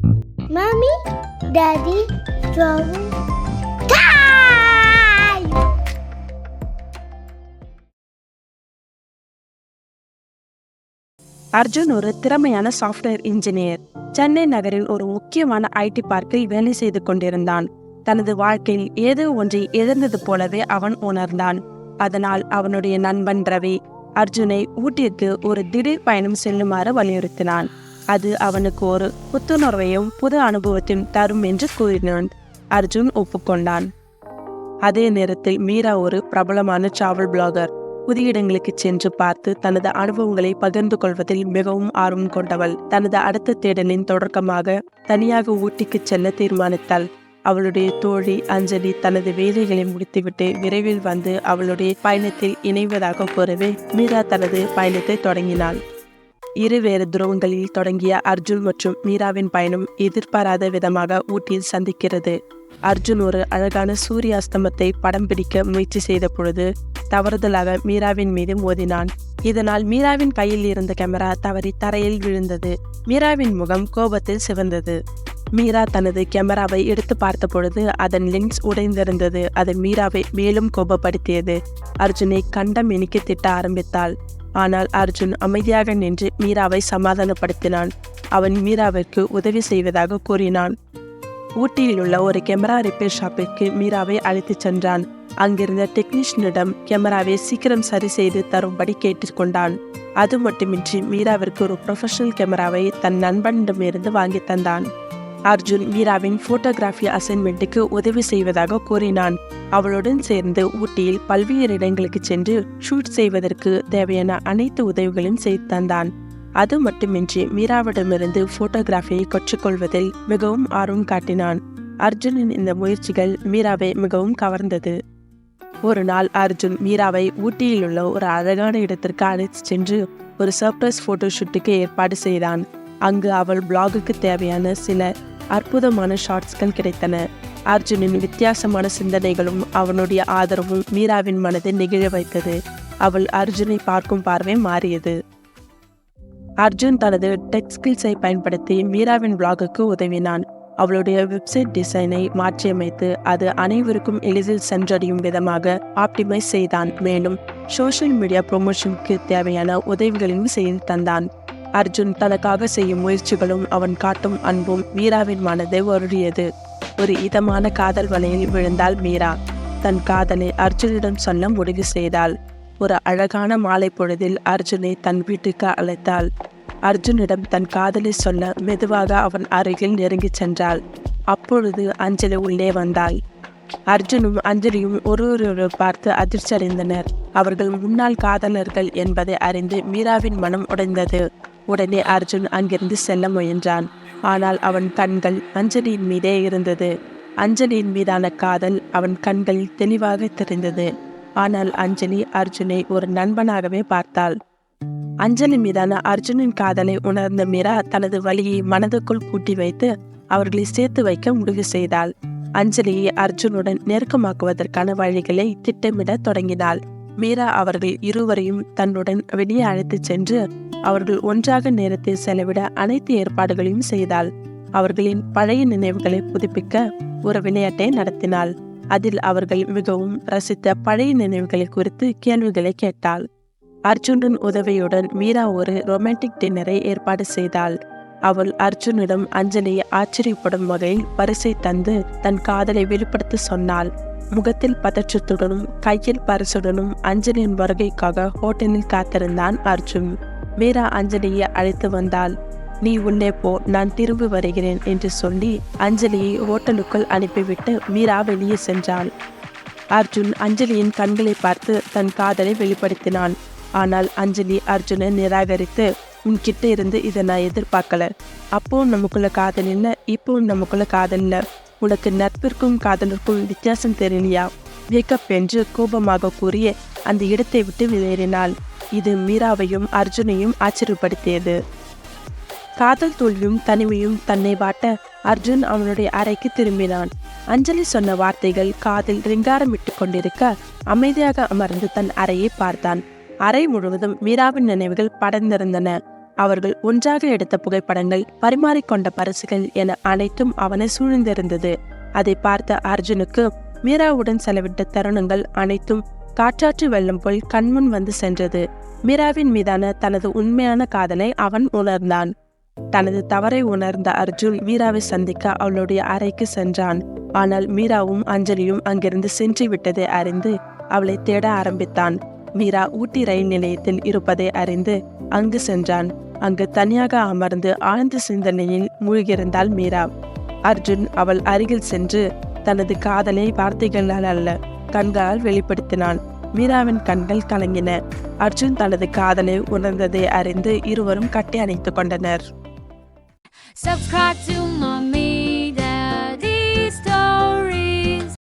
Mommy, Daddy, drawing. Time! Arjun ஒரு திறமையான software engineer Chennai நகரில் ஒரு முக்கியமான ஐடி பார்க்கில் வேலை செய்து கொண்டிருந்தான் தனது வாழ்க்கையில் ஏதோ ஒன்றை எதிர்ந்தது போலவே அவன் உணர்ந்தான் அதனால் அவனுடைய நண்பன் ரவி அர்ஜுனை ஊட்டிற்கு ஒரு திடீர் பயணம் செல்லுமாறு வலியுறுத்தினான் அது அவனுக்கு ஒரு புத்துணர்வையும் புது அனுபவத்தையும் தரும் என்று கூறினான். அர்ஜுன் ஒப்புக்கொண்டான். அதே நேரத்தில் மீரா ஒரு பிரபலமான டிராவல் பிளாகர் புதிய இடங்களுக்கு சென்று பார்த்து தனது அனுபவங்களை பகிர்ந்து கொள்வதில் மிகவும் ஆர்வம் கொண்டவள். தனது அடுத்த தேடலின் தொடக்கமாக தனியாக ஊட்டிக்கு செல்ல தீர்மானித்தாள். அவளுடைய தோழி அஞ்சலி தனது வேலைகளை முடித்துவிட்டு விரைவில் வந்து அவளுடைய பயணத்தில் இணைவதாக கூறவே மீரா தனது பயணத்தை தொடங்கினாள். இருவேறு துருவங்களில் தொடங்கிய அர்ஜுன் மற்றும் மீராவின் பயணம் எதிர்பாராத விதமாக ஊட்டியில் சந்திக்கிறது. அர்ஜுன் ஒரு அழகான சூரிய அஸ்தமத்தை படம் பிடிக்க முயற்சி செய்த பொழுது தவறுதலாக மீராவின் மீது மோதினான். இதனால் மீராவின் கையில் இருந்த கேமரா தவறி தரையில் விழுந்தது. மீராவின் முகம் கோபத்தில் சிவந்தது. மீரா தனது கேமராவை எடுத்து பார்த்த பொழுது அதன் லென்ஸ் உடைந்திருந்தது. அது மீராவை மேலும் கோபப்படுத்தியது. அர்ஜுனை கண்டம் இனிக்க திட்ட ஆரம்பித்தாள். ஆனால் அர்ஜுன் அமைதியாக நின்று மீராவை சமாதானப்படுத்தினான். அவன் மீராவிற்கு உதவி செய்வதாக கூறினான். ஊட்டியில் உள்ள ஒரு கேமரா ரிப்பேர் ஷாப்பிற்கு மீராவை அழைத்துச் சென்றான். அங்கிருந்த டெக்னீஷியனிடம் கேமராவை சீக்கிரம் சரி செய்து தரும்படி கேட்டுக்கொண்டான் அது மட்டுமின்றி மீராவிற்கு ஒரு ப்ரொஃபஷனல் கேமராவை தன் நண்பனிடமிருந்து வாங்கி தந்தான். அர்ஜுன் மீராவின் போட்டோகிராஃபி அசைன்மெண்ட்டுக்கு உதவி செய்வதாக கூறினான். அவளுடன் சேர்ந்து ஊட்டியில் பல்வேறு இடங்களுக்கு சென்று ஷூட் செய்வதற்கு தேவையான அனைத்து உதவிகளையும் செய்து தந்தான். அது மட்டுமின்றி மீராவிடமிருந்து போட்டோகிராஃபியை கற்றுக்கொள்வதில் மிகவும் ஆர்வம் காட்டினான். அர்ஜுனின் இந்த முயற்சிகள் மீராவை மிகவும் கவர்ந்தது. ஒரு நாள் அர்ஜுன் மீராவை ஊட்டியில் உள்ள ஒரு அழகான இடத்திற்கு அழைத்து சென்று ஒரு சர்ப்ரைஸ் போட்டோ ஷூட்டுக்கு ஏற்பாடு செய்தான். அங்கு அவள் பிளாகுக்கு தேவையான சில அற்புதமான ஷாட்ஸ்கள் கிடைத்தன. அர்ஜுனின் வித்தியாசமான சிந்தனைகளும் அவனுடைய ஆதரவும் மீராவின் மனதை நெகிழ வைத்தது. அவள் அர்ஜுனை பார்க்கும் பார்வை மாறியது. அர்ஜுன் தனது டெக் ஸ்கில்ஸை பயன்படுத்தி மீராவின் பிளாகுக்கு உதவினான். அவளுடைய வெப்சைட் டிசைனை மாற்றியமைத்து அது அனைவருக்கும் எளிதில் சென்றடையும் விதமாக ஆப்டிமைஸ் செய்தான். மேலும் சோஷியல் மீடியா ப்ரொமோஷனுக்கு தேவையான உதவிகளையும் செய்து தந்தான். அர்ஜுன் தனக்காக செய்யும் முயற்சிகளும் அவன் காட்டும் அன்பும் மீராவின் மனதை வருடியது. ஒரு இதமான காதல் வலையில் விழுந்தாள் மீரா. தன் காதலை அர்ஜுனிடம் சொல்ல முடிவு செய்தாள். ஒரு அழகான மாலை பொழுதில் அர்ஜுனை தன் வீட்டுக்கு அழைத்தாள். அர்ஜுனிடம் தன் காதலை சொல்ல மெதுவாக அவன் அருகில் நெருங்கிச் சென்றாள். அப்பொழுது அஞ்சலி உள்ளே வந்தாள். அர்ஜுனும் அஞ்சலியும் ஒருவரொரு பார்த்து அதிர்ச்சி அடைந்தனர் அவர்கள் முன்னாள் காதலர்கள் என்பதை அறிந்து மீராவின் மனம் உடைந்தது. உடனே அர்ஜுன் அங்கிருந்து செல்ல முயன்றான். ஆனால் அவன் கண்கள் அஞ்சலியின் மீதே இருந்தது. அஞ்சலியின் மீதான காதல் அவன் கண்களில் தெளிவாக தெரிந்தது. ஆனால் அஞ்சலி அர்ஜுனை ஒரு நண்பனாகவே பார்த்தாள். அஞ்சலி மீதான அர்ஜுனின் காதலை உணர்ந்த மீரா தனது வழியை மனதுக்குள் கூட்டி வைத்து அவர்களை சேர்த்து வைக்க முடிவு செய்தாள். அஞ்சலியை அர்ஜுனுடன் நெருக்கமாக்குவதற்கான வழிகளை திட்டமிட தொடங்கினாள். மீரா அவர்கள் இருவரையும் தன்னுடன் வெளியே அழைத்துச் சென்று அவர்கள் ஒன்றாக நேரத்தை செலவிட அனைத்து ஏற்பாடுகளையும் செய்தாள். அவர்களின் பழைய நினைவுகளை புதுப்பிக்க ஒரு விளையாட்டை நடத்தினாள். அதில் அவர்கள் மிகவும் ரசித்த பழைய நினைவுகளை குறித்து கேள்விகளை கேட்டாள். அர்ஜுனின் உதவியுடன் மீரா ஒரு ரொமான்டிக் டின்னரை ஏற்பாடு செய்தாள். அவள் அர்ஜுனிடம் அஞ்சலியை ஆச்சரியப்படும் வகையில் பரிசை தந்து தன் காதலை வெளிப்படுத்த சொன்னாள். முகத்தில் பதற்றத்துடனும் கையில் பரிசுடனும் அஞ்சலியின் வருகைக்காக ஹோட்டலில் காத்திருந்தான் அர்ஜுன். மீரா அஞ்சலியை அழைத்து வந்தாள். நீ உள்ளே போ நான் திரும்பி வருகிறேன் என்று சொல்லி அஞ்சலியை ஹோட்டலுக்குள் அனுப்பிவிட்டு மீரா வெளியே சென்றாள். அர்ஜுன் அஞ்சலியின் கண்களை பார்த்து தன் காதலை வெளிப்படுத்தினான். ஆனால் அஞ்சலி அர்ஜுனை நிராகரித்து உன்கிட்ட இருந்து இதை நான் எதிர்பார்க்கல. அப்பவும் நமக்குள்ள காதல் இல்லை இப்பவும் நமக்குள்ள காதல் இல்லை உனக்கு நட்பிற்கும் காதலிற்கும் வித்தியாசம் தெரியலையா? வேக்கப் என்று கோபமாக கூறிய அந்த இடத்தை விட்டு வெளியேறினாள். இது மீராவையும் அர்ஜுனையும் ஆச்சரியப்படுத்தியது. காதல் தோல்வியும் தனிமையும் தன்னை வாட்ட அர்ஜுன் அவனுடைய அறைக்கு திரும்பினான். அஞ்சலி சொன்ன வார்த்தைகள் காதில் ரிங்காரமிட்டு கொண்டிருக்க அமைதியாக அமர்ந்து தன் அறையை பார்த்தான். அறை முழுவதும் மீராவின் நினைவுகள் படர்ந்திருந்தன. அவர்கள் ஒன்றாக எடுத்த புகைப்படங்கள் பரிமாறிக்கொண்ட பரிசுகள் என அனைத்தும் அவனை சூழ்ந்திருந்தது. அதை பார்த்த அர்ஜுனுக்கு மீராவுடன் செலவிட்ட தருணங்கள் அனைத்தும் காற்றாற்று வெள்ளம் போல் கண்முன் வந்து சென்றது. மீராவின் மீதான தனது உண்மையான காதலை அவன் உணர்ந்தான். தனது தவறை உணர்ந்த அர்ஜுன் மீராவை சந்திக்க அவளுடைய அறைக்கு சென்றான். ஆனால் மீராவும் அஞ்சலியும் அங்கிருந்து சென்று விட்டதை அறிந்து அவளை தேட ஆரம்பித்தான். மீரா ஊட்டி ரயில் நிலையத்தில் இருப்பதை அறிந்து அங்கு சென்றான். அங்கு தனியாக அமர்ந்து ஆழ்ந்த சிந்தனையில் மூழ்கியிருந்தாள் மீரா. அர்ஜுன் அவள் அருகில் சென்று தனது காதலை வார்த்தைகளால் அல்ல கண்களால் வெளிப்படுத்தினான் மீராவின் கண்கள் கலங்கின. அர்ஜுன் தனது காதலை உணர்ந்ததை அறிந்து இருவரும் கட்டி அணைத்துக் கொண்டனர்.